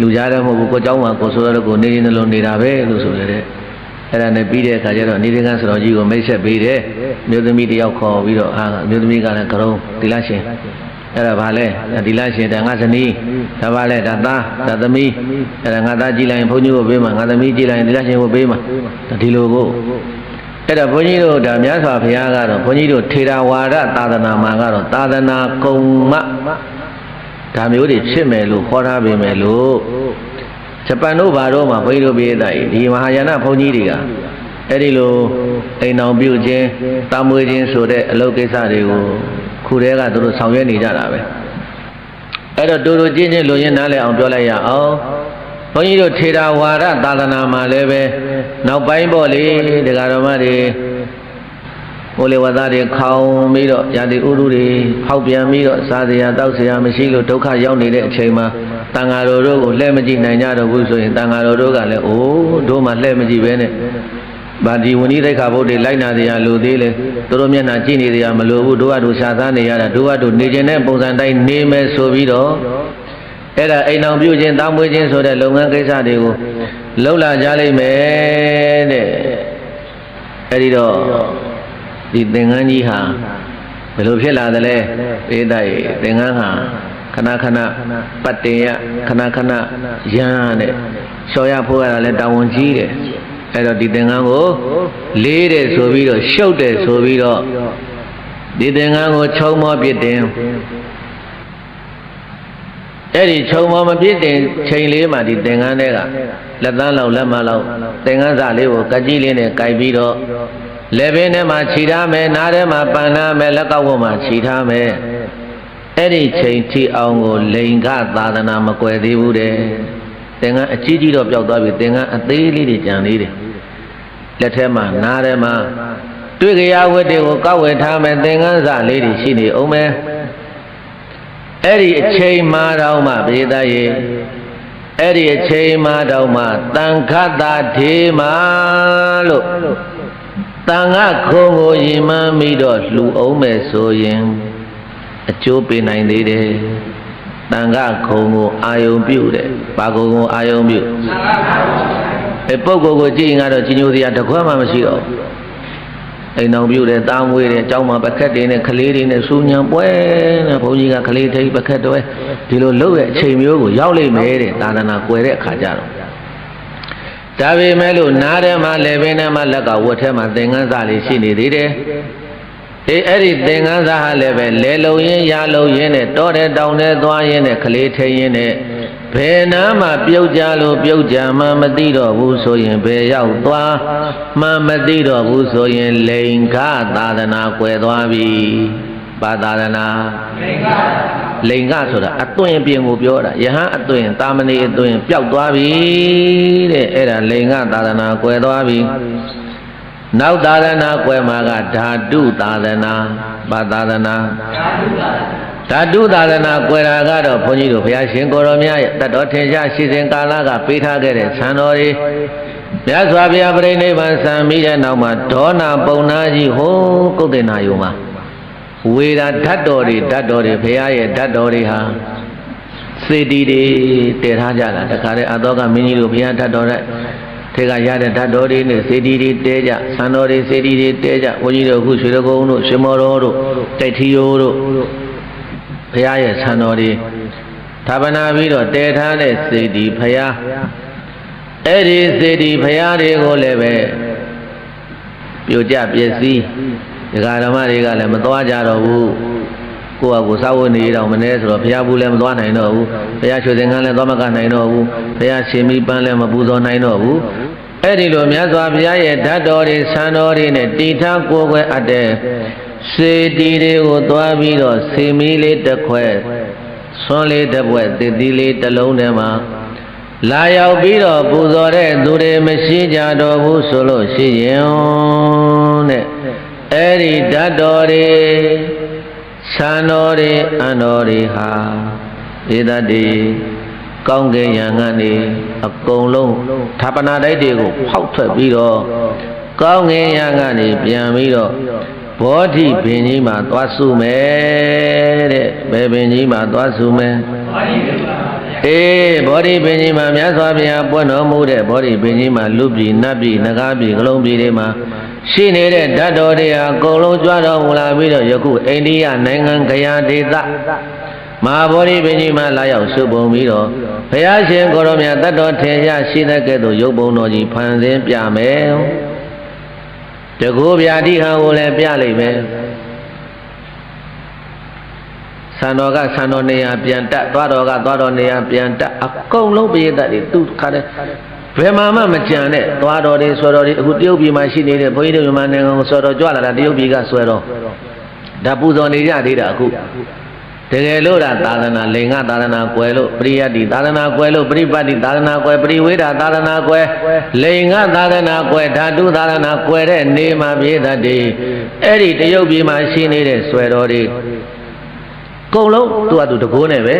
လူကြားတယ်မဟုတ်ဘူးကိုเจ้าမှာကိုဆိုရတော့ကိုနေနေလုံးနေတာပဲလို့ဆိုရတဲ့အဲ့ဒါနဲ့ပြီးတဲ့အခါကျတော့နေရကန်းစတော်ကြီးကိုမိတ်ဆက်ပေးတယ်မြို့သမီးတယောက်ခေါ်ပြီးတော့အာမြို့သမီးကလည်းကရုံးဒီလားရှင်အဲ့ဒါဘာလဲဒီလားရှင်ဒါငါဇနီးဒါဘာလဲဒါသားဒါသမီးအဲ့ဒါငါသားကြည့်လိုက်ရင်ဘုန်းကြီးကိုပေးမှာငါသမီးကြည့်လိုက်ရင်ဒီလားရှင်ကိုပေးမှာဒီလိုကိုအဲ့တော့ဘုန်းကြီးတို့ဒါမြတ်စွာဘုရားကတော့ဘုန်းကြီးတို့ထေရဝါဒသာသနာမှာကတော့သာသနာကုံမ ဒါမျိုးတွေဖြစ်မယ်လို့ခေါ်ထားပေမဲ့လို့ဂျပန်တို့ဘာတို့မှာဘုန်းကြီးတို့ပြည်သားကြီးဒီမဟာယာနဘုန်းကြီးတွေကအဲ့ဒီလိုအိမ်တော်ပြုတ်ခြင်းတာမွေခြင်းဆိုတဲ့အလုပ်ကိစ္စတွေကိုခုတည်းကသူတို့ဆောင်ရွက်နေကြတာပဲအဲ့တော့တူတူချင်းချင်းလူရင်းနားလည်အောင်ပြောလိုက်ရအောင်ဘုန်းကြီးတို့ထေရဝါဒသာသနာမှာလည်းပဲနောက်ပိုင်းပေါ့လေဒကာတော်မတွေ ဟိုလေဝသားတွေခေါင်းပြီးတော့ယာတိဥရုတွေဖောက်ပြန်ပြီးတော့စားစရာတောက်စရာမရှိလို့ဒုက္ခရောက်နေတဲ့အချိန်မှာတန်ဃာတော်တို့ကိုလှည့်မကြည့်နိုင်ကြတော့ဘူးဆိုရင်တန်ဃာတော်တို့ကလည်းအိုးတို့မှလှည့်မကြည့်ပဲနဲ့ဗာဒီဝဏိသိက္ခာဘုဒ္ဓလိုက်နာတရားလူသေးလေသူတို့မျက်နှာကြည့်နေတရားမလိုဘူးတို့ကတို့ရှားသားနေရတာတို့ကတို့နေခြင်းတဲ့ပုံစံတိုင်းနေမယ်ဆိုပြီးတော့အဲ့ဒါအိမ်အောင်ပြုခြင်းတားမွေးခြင်းဆိုတဲ့လုပ်ငန်းကိစ္စတွေကိုလှုပ်လာကြလိမ့်မယ်တဲ့အဲ့ဒီတော့ ဒီသင်္ကန်းကြီးဟာဘယ်လိုဖြစ်လာသလဲပေးတဲ့သင်္ကန်းဟာခဏခဏပတ်တင်ရခဏခဏရမ်းတဲ့လျှော်ရဖို့ရတာလဲတာဝန်ကြီးတယ်အဲ့တော့ဒီသင်္ကန်းကိုလေးတယ်ဆိုပြီးတော့ရှုပ်တယ်ဆိုပြီးတော့ဒီသင်္ကန်းကိုခြုံမောပြစ်တင်အဲ့ဒီခြုံမောမပြစ်တင်ချိန်လေးမှဒီသင်္ကန်းတွေကလက်သန်းလောက်လက်မလောက်သင်္ကန်းစာလေးကိုကကြီးလေးနဲ့ကြိုက်ပြီးတော့ လက်ဘင်းထဲမှာခြိထားမယ်နားထဲမှာပန်ထားမယ်လက်ကောက်ဝတ်မှာခြိထားမယ်အဲ့ဒီချိန်ထိအောင်ကိုလိန်ကသာသနာမကွယ်သေးဘူးတဲ့သင်္ကန်းအကြီးကြီးတော့ပျောက်သွားပြီသင်္ကန်းအသေးလေးတွေကြံသေးတယ်လက်ထဲမှာနားထဲမှာတွေ့ကြရဝတ်တွေကိုကောက်ဝယ်ထားမယ်သင်္ကန်းစာလေးတွေရှိနေအောင်မယ်အဲ့ဒီအချိန်မှတော့မှပြေသားရေအဲ့ဒီအချိန်မှတော့မှတန်ခတ်တာထေမာလို့ တန်ခတ်ခုံကိုယင်မှန်းပြီးတော့လှူအောင်မယ်ဆိုရင်အကျိုးပေးနိုင်သေးတယ်တန်ခတ်ခုံကိုအာယုံပြုတ်တယ်ဘာကုံကိုအာယုံပြုတ်အဲပုဂ္ဂိုလ်ကိုကြည့်ရင်ကတော့ကြီးညိုတရားတစ်ခွက်မှမရှိတော့ဘူးအိမ်တော်ပြုတ်တယ်တာမွေးတယ်အเจ้าမှာပကက်တွေနဲ့ကလေးတွေနဲ့စူညံပွဲနဲ့ဘုန်းကြီးကကလေးထိပ်ပကက်တွေဒီလိုလုပ်ရဲ့အချိန်မျိုးကိုရောက်လိမ့်မယ်တဲ့သာသနာကွယ်တဲ့အခါကျတော့ ဒါပေမဲ့လို့နားထဲမှာလည်းပင်ထဲမှာလက်ကဝတ်ထဲမှာသင်္ကန်းစာလေးရှိနေသေးတယ်အေးအဲ့ဒီသင်္ကန်းစာဟာလည်းပဲလဲလုံရင်ရလုံရင်နဲ့တောတဲ့တောင်တဲ့သွားရင်နဲ့ကလေးထိန်ရင်နဲ့ဘယ်နာမှပြုတ်ကြလို့ပြုတ်ကြမှမသိတော့ဘူးဆိုရင်ဘယ်ရောက်သွားမှမသိတော့ဘူးဆိုရင်လိန်ခသာသနာကွယ်သွားပြီ ဘာသာသနာလိန်ခလိန်ခဆိုတာအသွင်ပြင်ကိုပြောတာယဟန်အသွင်တာမဏေအသွင်ပျောက်သွားပြီတဲ့အဲ့ဒါလိန်ခသာသနာကွယ်သွားပြီနောက်သာသနာကွယ်မှာကဓာတုသာသနာဘာသာသနာဓာတုသာသနာကွယ်တာကတော့ဘုန်းကြီးတို့ဘုရားရှင်ကိုရောမြတ်ရဲ့တတ်တော်ထင်ရှားရှိစဉ်ကာလကပေးထားခဲ့တဲ့ဆံတော်တွေမြတ်စွာဘုရားပြိဋိဘံဆံပြီးတဲ့နောက်မှာဒေါနာပုံနာကြီးဟိုးကုတ်တင်နာယုံမှာ ဝေရာဓာတ်တော်တွေဓာတ်တော်တွေဘုရားရဲ့ဓာတ်တော်တွေဟာစေတီတွေတည်ထားကြတာတခါတည်းအတော်ကမင်းကြီးတို့ဘုရားဓာတ်တော်တဲ့ထေကရတဲ့ဓာတ်တော်တွေနဲ့စေတီတွေတဲကြဆံတော်တွေစေတီတွေတဲကြဘုန်းကြီးတို့အခုရွှေရကုန်းတို့ရွှေမော်တော်တို့တိုက်ထီယိုးတို့ဘုရားရဲ့ဆံတော်တွေဌာပနာပြီးတော့တဲထားတဲ့စေတီဘုရားအဲ့ဒီစေတီဘုရားတွေကိုလည်းပဲပြိုကျပျက်စီး ဒကာဓမ္မတွေကလည်းမသွားကြတော့ဘူးကိုယ့်ဟာကိုယ်စာဝတ်နေတော့မနေဆိုတော့ဘုရားဘူးလည်းမသွားနိုင်တော့ဘူးဘုရားရွှေစင်ကန်းလည်းသွားမကနိုင်တော့ဘူးဘုရားရှင်မီပန်းလည်းမပူဇော်နိုင်တော့ဘူးအဲ့ဒီလိုမြတ်စွာဘုရားရဲ့ဓာတ်တော်တွေဆံတော်တွေနဲ့တည်ထားကိုယ်ွယ်အပ်တဲ့စေတီတွေကိုသွားပြီးတော့စေမီလေးတစ်ခွက်ဆွန်းလေးတစ်ပွဲတည်တည်လေးတစ်လုံးထဲမှာလာရောက်ပြီးတော့ပူဇော်တဲ့သူတွေမရှိကြတော့ဘူးဆိုလို့ရှိရင်တဲ့ အဲ့ဒီဓာတ်တော်တွေဆံတော်တွေအံတော်တွေဟာဧတတိကောင်းကင်ယံကနေအကုန်လုံးဌာပနာတိုက်တွေကိုဖောက်ထွက်ပြီးတော့ကောင်းကင်ယံကနေပြန်ပြီးတော့ဘောဓိပင်ကြီးမှာသွားစုမယ်တဲ့ဘယ်ပင်ကြီးမှာသွားစုမယ်ဘောဓိပင်ပါဗျာ အေးဘောဓိပင်ကြီးမှာမြတ်စွာဘုရားပွင့်တော်မူတဲ့ဘောဓိပင်ကြီးမှာလူပြည်နတ်ပြည်နဂါပြည်ကလုံးပြည်တွေမှာရှိနေတဲ့ဓာတ်တော်တွေဟာအကုန်လုံးကြွတော်မူလာပြီးတော့ယခုအိန္ဒိယနိုင်ငံခရာဒေသမဟာဗောဓိပင်ကြီးမှာလာရောက်စုပုံပြီးတော့ဘုရားရှင်ကိုရောမြတ်တတ်တော်ထင်ရှားရှိတဲ့ကဲ့သို့ရုပ်ပုံတော်ကြီးဖန်ဆင်းပြမယ်တကူဗျာတိဟံကိုလည်းပြလိုက်မယ် ဆံတော်ကဆံတော်နေရာပြန်တက်သွားတော်ကသွားတော်နေရာပြန်တက်အကုန်လုံးပိယတတ်တွေသူခါတဲ့ဘယ်မှာမှမကြံတဲ့သွားတော်တွေဆွဲတော်တွေအခုတရုတ်ပြည်မှာရှိနေတဲ့ဘုန်းကြီးတို့မြန်မာနိုင်ငံကိုဆွဲတော်ကြွလာတာတရုတ်ပြည်ကဆွဲတော်ဒါပူဇော်နေကြသေးတာအခုတကယ်လို့ဒါသာသနာလိင်္ဂသာသနာကွယ်လို့ပရိယတ်တိသာသနာကွယ်လို့ပရိပတ်တိသာသနာကွယ်ပရိဝေဒသာသနာကွယ်လိင်္ဂသာသနာကွယ်ဓာတုသာသနာကွယ်တဲ့နေမှာပြေတတ်တယ်အဲ့ဒီတရုတ်ပြည်မှာရှိနေတဲ့ဆွဲတော်တွေ ကုံလုံးသူကသူတကိုးနဲ့ပဲ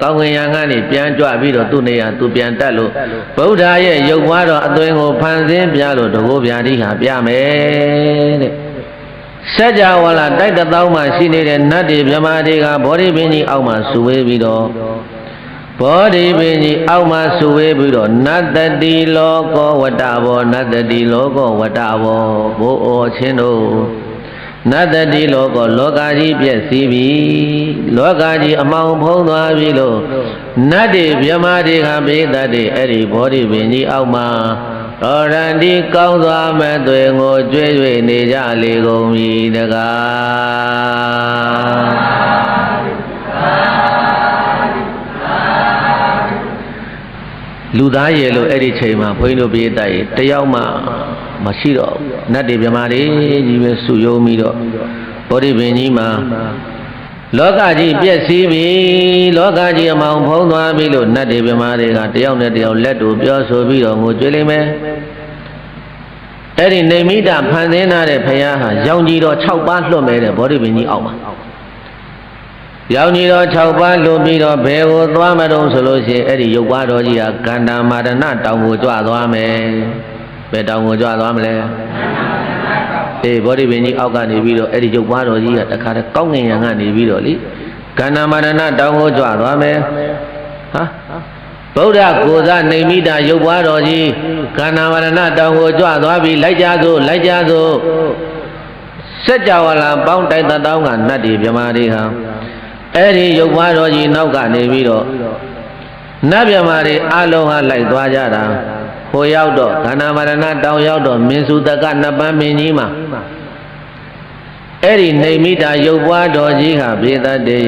ကောင်းကင်ယံကနေပြန်ကြွပြီးတော့သူ့နေရာသူပြန်တက်လို့ဗုဒ္ဓရဲ့ရုပ်ဝါတော်အသွင်ကိုဖန်ဆင်းပြလို့တကိုးဗျာတိဟာပြမယ်တဲ့စัจ java လာတိုက်တသောင်းမှရှိနေတဲ့နတ်တွေမြမတွေကဘောဓိပင်ကြီးအောက်မှာစုဝေးပြီးတော့ဘောဓိပင်ကြီးအောက်မှာစုဝေးပြီးတော့နတ္တတိလောကောဝတ္တဘောနတ္တတိလောကောဝတ္တဘောဘိုးဩချင်းတို့ နတ္တတိလောကလောကကြီးပြည့်စည်ပြီလောကကြီးအမောင်ဖုံးသွားပြီလို့နတ်တွေမြမတွေကပိသတ်တွေအဲ့ဒီဘောဓိပင်ကြီးအောက်မှာတော်ရန်ဒီကောင်းသွားမဲ့သွေကိုကြွေး၍နေကြလေကုန်ပြီတကားလူသားရဲ့လို့အဲ့ဒီချိန်မှာဘုန်းကြီးတို့ပြေးတတ်ရင်တယောက်မှ မရှိတော့ဘူးနတ်တွေမြမာတွေကြီးပဲစုယုံပြီးတော့ဘောဓိပင်ကြီးမှာလောကကြီးပြည့်စည်ပြီလောကကြီးအမောင်ဖုံးသွားပြီလို့နတ်တွေမြမာတွေကတယောက်နဲ့တယောက်လက်တူပြောဆိုပြီးတော့ငိုကြွေးလိမ့်မယ်အဲ့ဒီနေမိတာဖန်ဆင်းထားတဲ့ဘုရားဟာရောင်ကြီးတော်6ပါးလွတ်မဲ့တဲ့ဘောဓိပင်ကြီးအောက်မှာရောင်ကြီးတော်6ပါးလွတ်ပြီးတော့ဘယ်ကိုသွားမတုံဆိုလို့ရှိရင်အဲ့ဒီရုပ်ပါတော်ကြီးဟာကန္တာမာရဏတောင်ကိုကြွသွားမယ် ဘယ်တောင်ကိုကြွသွားမလဲအေးဘောဓိပင်ကြီးအောက်ကနေပြီးတော့အဲ့ဒီရုပ်ပါတော်ကြီးကတခါတည်းကောင်းငင်ရံကနေပြီးတော့လေကန္နာမာရဏတောင်ကိုကြွသွားမယ်ဟာဗုဒ္ဓကိုယ်စားနေမိတာရုပ်ပွားတော်ကြီးကန္နာမာရဏတောင်ကိုကြွသွားပြီးလိုက်ကြသို့လိုက်ကြသို့စัจ java လာပေါင်းတိုက်တတောင်းကနတ်တွေမြမာတွေဟာအဲ့ဒီရုပ်ပွားတော်ကြီးနောက်ကနေပြီးတော့နတ်မြမာတွေအလုံးဟာလိုက်သွားကြတာ ဟိုရောက်တော့ခန္ဓာမရဏတောင်ရောက်တော့မင်းစုတကနတ်ပန်းမင်းကြီးမှာအဲ့ဒီနေမိတာရုပ်ပွားတော်ကြီးဟာပြေသတ္တေ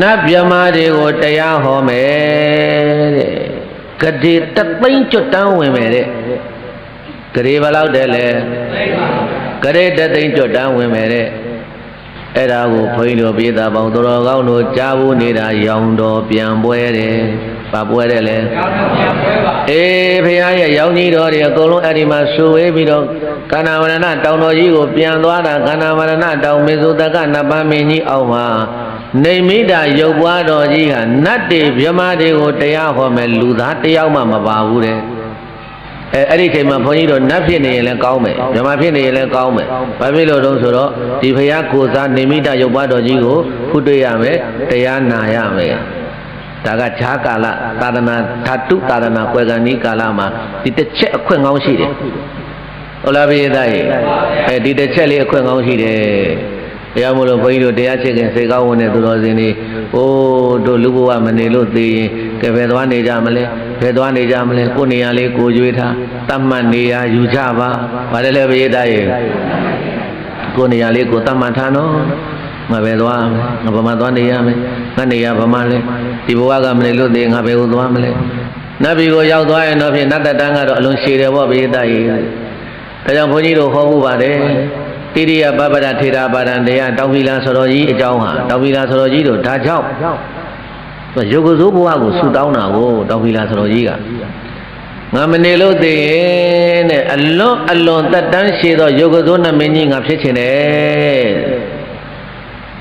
နတ်မြမာတွေကိုတရားဟောမယ်တဲ့ကတိတသိန်းကျွတ်တန်းဝင်မယ်တဲ့ကလေးဘယ်လောက်တဲ့လဲကလေးတသိန်းကျွတ်တန်းဝင်မယ်တဲ့ အဲ့ဒါကိုဘုန်းကြီးတို့ပြေသာပေါင်းတော်ကောင်းတို့ကြားဘူးနေတာရောင်တော်ပြန်ပွဲတယ်။ဘာပွဲတယ်လဲ။အေးဘုရားရဲ့ရောင်ကြီးတော်တွေအကုန်လုံးအဲ့ဒီမှာဆူဝေးပြီးတော့ကန္နာဝရဏတောင်တော်ကြီးကိုပြန်သွားတာကန္နာဝရဏတောင်မေဇုတကနတ်ပန်းမင်းကြီးအောက်မှာနေမိတာရုပ်ပွားတော်ကြီးဟာနတ်တွေမြမတွေကိုတရားဟောမယ်လူသားတယောက်မှမပါဘူးတဲ့။ အဲအဲ့ဒီချိန်မှာဘုန်းကြီးတို့နတ်ဖြစ်နေရင်လည်းကောင်းမယ်မြမဖြစ်နေရင်လည်းကောင်းမယ်ဘာဖြစ်လို့တုံးဆိုတော့ဒီဖရာကိုစားနေမိတရုပ်ပွားတော်ကြီးကိုခုတွေ့ရမယ်တရားနာရမယ်ဒါကဈာကာလသာသနာဓာတုသာသနာကွယ်ကံဤကာလမှာဒီတစ်ချက်အခွင့်ကောင်းရှိတယ်ဟုတ်လားပြေသားရေအဲဒီတစ်ချက်လေးအခွင့်ကောင်းရှိတယ်တရားမို့လို့ဘုန်းကြီးတို့တရားချစ်ခင်စေကောင်းဝင်တဲ့သူတော်စင်တွေအိုးတို့လူဘဝမနေလို့သိရင် ကဲဘယ်သွားနေကြမလဲဘယ်သွားနေကြမလဲကိုယ်နေရာလေးကိုကြွေးထားတတ်မှတ်နေရာယူကြပါဘာလဲလဲဘရေးသားရဲ့ကိုယ်နေရာလေးကိုတတ်မှတ်ထားနော်ငါပဲသွားငါဘာမှသွားနေရမယ်ငါနေရဘာမှလဲဒီဘဝကမနေလို့သိရင်ငါဘယ်ကိုသွားမလဲနတ်ပြည်ကိုရောက်သွားရင်တော့ဖြင့်နတ်တတန်းကတော့အလုံးရှည်တယ်ပေါ့ဘရေးသားရဲ့ဒါကြောင့်ဘုန်းကြီးတို့ဟောမှုပါတယ်တိရိယပပဒထေရပါဒံတရားတောင်ဖီလာဆိုတော်ကြီးအကြောင်းဟာတောင်ဖီလာဆိုတော်ကြီးတို့ဒါကြောင့် ရုပ်ကစိုးဘဝကိုဆူတောင်းတာကိုတောင်ဖီလာဆိုတော်ကြီးကငါမနေလို့သိရင်တဲ့အလွန်အလွန်တက်တန်းရှည်သောရုပ်ကစိုးနမင်းကြီးငါဖြစ်ချင်တယ်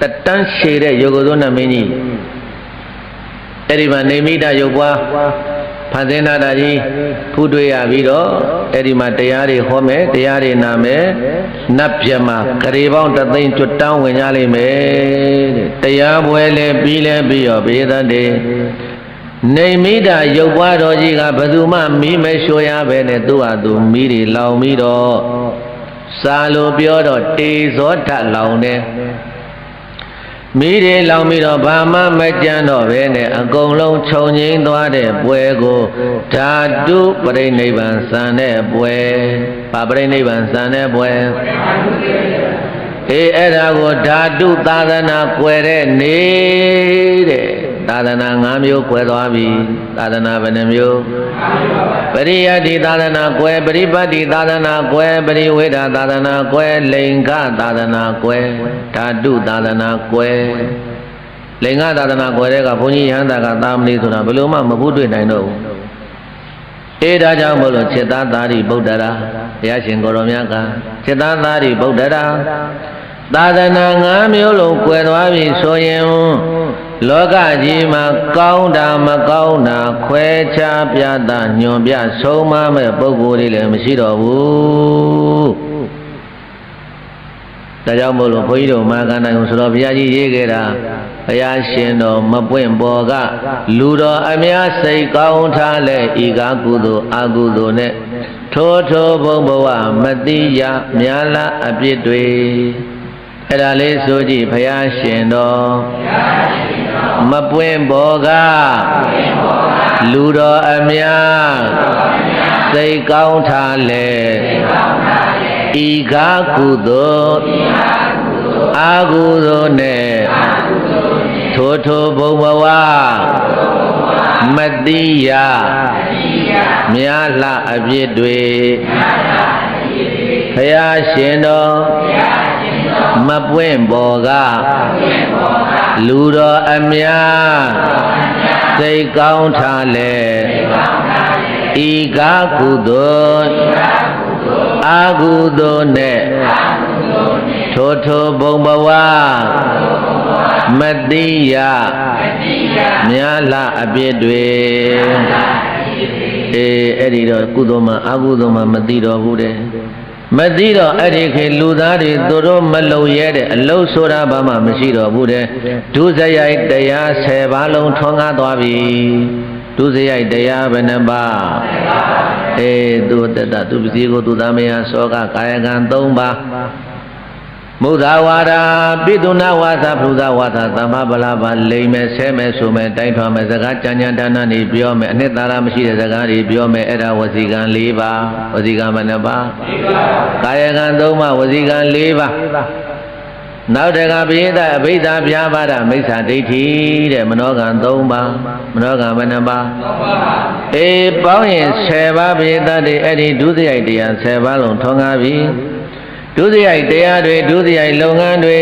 တက်တန်းရှည်တဲ့ရုပ်ကစိုးနမင်းကြီးအဲ့ဒီမှာနေမိတာရုပ်ပွား ဖန်ဆင်းတာကြီးဖူးတွေ့ရပြီးတော့အဲ့ဒီမှာတရားတွေဟောမယ်တရားတွေနာမယ်နတ်ပြမကရေပေါင်းတသိန်းကျွတ်တောင်းဝင်ကြလိမ့်မယ်တဲ့တရားပွဲလဲပြီးလဲပြီးရောဘေးသတ်တယ်နေမိတာရုပ်ပွားတော်ကြီးကဘယ်သူမှမီးမရှို့ရပဲနဲ့သူ့ဟာသူမီးတွေလောင်ပြီးတော့စာလိုပြောတော့တေဇောထလောင်တယ် မိတွေလောင်ပြီးတော့ဘာမှမကြမ်းတော့ပဲနဲ့အကုန်လုံးခြုံငိမ့်သွားတဲ့ပွဲကိုဓာတုပရိနိဗ္ဗာန်စံတဲ့ပွဲဘာပရိနိဗ္ဗာန်စံတဲ့ပွဲအေးအဲ့ဒါကိုဓာတုသာသနာကွယ်တဲ့နေတဲ့ သာသနာ၅မျိုးကွယ်သွားပြီသာသနာဘယ်နှမျိုးပရိယတ္တိသာသနာကွယ်ပရိပတ်တိသာသနာကွယ်ပရိဝေဒသာသနာကွယ်လိင်္ဂသာသနာကွယ်ဓာတုသာသနာကွယ်လိင်္ဂသာသနာကွယ်တဲ့ကဘုန်းကြီးယဟန္တာကသာမဏေဆိုတာဘယ်လိုမှမဘူးတွေ့နိုင်တော့ဘူးအေးဒါကြောင့်မို့လို့จิตသားသာရိဗုဒ္ဓရာဘုရားရှင်ကိုရောမြတ်ကจิตသားသာရိဗုဒ္ဓရာသာသနာ၅မျိုးလုံးကွယ်သွားပြီဆိုရင် လောကကြီးမှာကောင်းတာမကောင်းတာခွဲခြားပြသညွန်ပြဆုံးမမဲ့ပုဂ္ဂိုလ်တွေလည်းမရှိတော့ဘူးဒါကြောင့်မို့လို့ဘုန်းကြီးတို့မာကန္တယုံဆိုတော့ဘုရားကြီးရေးခဲ့တာဘုရားရှင်တော်မပွင့်ပေါ်ကလူတော်အများစိတ်ကောင်းထားလဲဤကားကုသိုလ်အကုသိုလ်နဲ့ထိုထိုဘုံဘဝမတိယများလားအပြစ်တွေအဲ့ဒါလေးဆိုကြည့်ဘုရားရှင်တော် မပွင့်ပေါ်ကလူတော်အများစိတ်ကောင်းထားလဲဤကားကုသိုလ်အာကုသိုလ်နဲ့ထိုထိုဘုံဘဝမတိယများလှအပြစ်တွေဘုရားရှင်တော် မပွင့်ပေါ်ကလူတော်အများစိတ်ကောင်းထားလဲဤကားကုသိုလ်အာကုသိုလ်နဲ့ထိုထိုဘုံဘဝမတိယများလှအပြစ်တွေအေးအဲ့ဒီတော့ကုသိုလ်မှာအာကုသိုလ်မှာမသိတော့ဘူးတဲ့ မသိတော့အဲ့ဒီခေလူသားတွေသူတို့မလုံရဲတဲ့အလုတ်ဆိုတာဘာမှမရှိတော့ဘူးတဲ့ဒုစရိုက်တရား10ပါးလုံးထွန်းကားသွားပြီဒုစရိုက်တရားဘယ်နှပါးအေးသူတတသူပစ္စည်းကိုသူသားမယားစောကကာယကံ3ပါး မုဒ္ဒဝါဒပိတုနာဝါသပရုဇဝါသသမ္မပလာပါလိမ့်မယ်ဆဲမယ်ဆိုမယ်တိုင်းထွားမယ်စကားကြံကြံဒါနနေပြောမယ်အနှစ်သာရမရှိတဲ့စကားတွေပြောမယ်အဲ့ဒါဝစီကံ၄ပါးဝစီကံဘယ်နှပါးကာယကံ၃ပါးဝစီကံ၄ပါးနောက်တကပိယတအဘိဓါပြာပါဒမိစ္ဆာဒိဋ္ဌိတဲ့မနောကံ၃ပါးမနောကံဘယ်နှပါးအေးပေါင်းရင်10ပါးပိယတတွေအဲ့ဒီဒုစရိုက်တရား10ပါးလုံးထွန်းကားပြီ ဒုစရိုက်တရားတွေဒုစရိုက်လုပ်ငန်းတွေ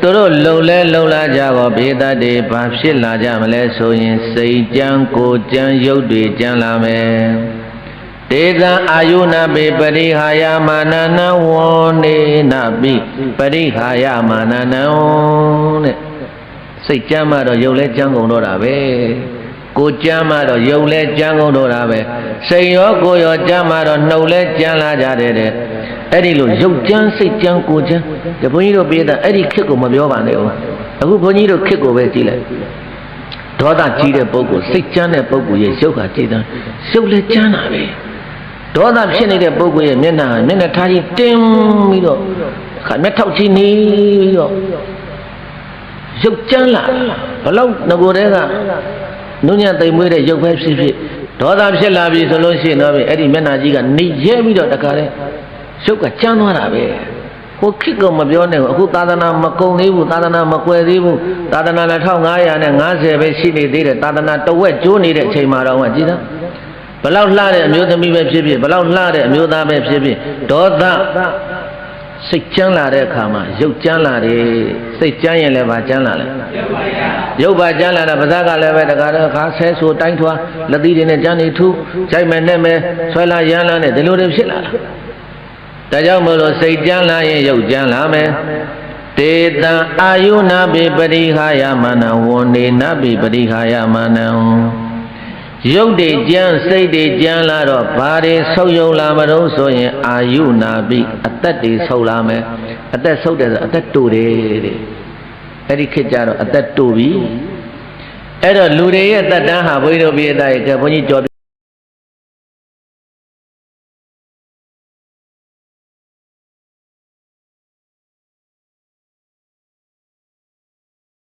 သူတို့လုံလဲလုံလာကြတော့ဘေဒတ်တွေဘာဖြစ်လာကြမလဲဆိုရင် စိတ်ကြံကိုကြံရုပ်တွေကြံလာမယ်ဒေသအာယုနာပိပရိဟာယမာနနဝောနေနပိပရိဟာယမာနနံတဲ့စိတ်ကြမ်းမှတော့ရုပ်လဲကြမ်းကုန်တော့တာပဲကိုကြမ်းမှတော့ရုပ်လဲကြမ်းကုန်တော့တာပဲစိတ်ရောကိုယ်ရောကြမ်းမှတော့နှုတ်လဲကြမ်းလာကြတယ်တဲ့ အဲ့ဒီလိုရုပ်ကြမ်းစိတ်ကြမ်းကိုကြမ်းဒီဘုန်းကြီးတို့ပြေးတာအဲ့ဒီခစ်ကိုမပြောပါနဲ့ဦးအခုဘုန်းကြီးတို့ခစ်ကိုပဲကြည့်လိုက်ဒေါသကြီးတဲ့ပုဂ္ဂိုလ်စိတ်ကြမ်းတဲ့ပုဂ္ဂိုလ်ရဲ့ရုပ်ကကြည်တာရုပ်လဲကြမ်းတာပဲဒေါသဖြစ်နေတဲ့ပုဂ္ဂိုလ်ရဲ့မျက်နှာမျက်နှာထားကြီးတင်းပြီးတော့ခါမျက်ထောက်ကြီးနေပြီးတော့ရုပ်ကြမ်းလာဘလောက်ငကိုတဲကနုညံ့သိမ်မွေးတဲ့ရုပ်ပဲဖြစ်ဖြစ်ဒေါသဖြစ်လာပြီဆိုလို့ရှိရင်တော့အဲ့ဒီမျက်နှာကြီးကနေရဲပြီးတော့တခါလဲ ရုပ်ကကြမ်းသွားတာပဲဟိုခိကမပြောနဲ့အခုသာသနာမကုံသေးဘူးသာသနာမကွယ်သေးဘူးသာသနာ1500နဲ့50ပဲရှိနေသေးတယ်သာသနာတဝက်ကျိုးနေတဲ့အချိန်မှာတော့ကြည်သားဘလောက်လှတဲ့အမျိုးသမီးပဲဖြစ်ဖြစ်ဘလောက်လှတဲ့အမျိုးသားပဲဖြစ်ဖြစ်ဒေါသစိတ်ကြမ်းလာတဲ့အခါမှာရုပ်ကြမ်းလာတယ်စိတ်ကြမ်းရင်လည်းဗာကြမ်းလာလဲရုပ်ပါကြမ်းလာတာပါးစပ်ကလည်းပဲတကားတော့ခါဆဲဆိုတိုင်းထွားလက်သီးတွေနဲ့ကြမ်းနေထူးကြိုက်မယ်နဲ့မယ်ဆွဲလာရမ်းလာနဲ့ဒီလိုတွေဖြစ်လာတာ ဒါကြောင့်မို့လို့စိတ်ကြမ်းလာရင်ရုပ်ကြမ်းလာမယ်တေတံအာယုနာပိပရိခာယမနံဝန္ဒေနပိပရိခာယမနံရုပ်တွေကြမ်းစိတ်တွေကြမ်းလာတော့ဘာတွေဆုပ်ယုံလာမလို့ဆိုရင်အာယုနာပိအသက်တွေဆုပ်လာမယ်အသက်ဆုပ်တယ်ဆိုအသက်တူတယ်တဲ့အဲ့ဒီခေတ်ကျတော့အသက်တူပြီအဲ့တော့လူတွေရဲ့တက်တန်းဟာဘုန်းကြီးတို့ပြည့်တဲ့ကဲဘုန်းကြီးကြော်ပြ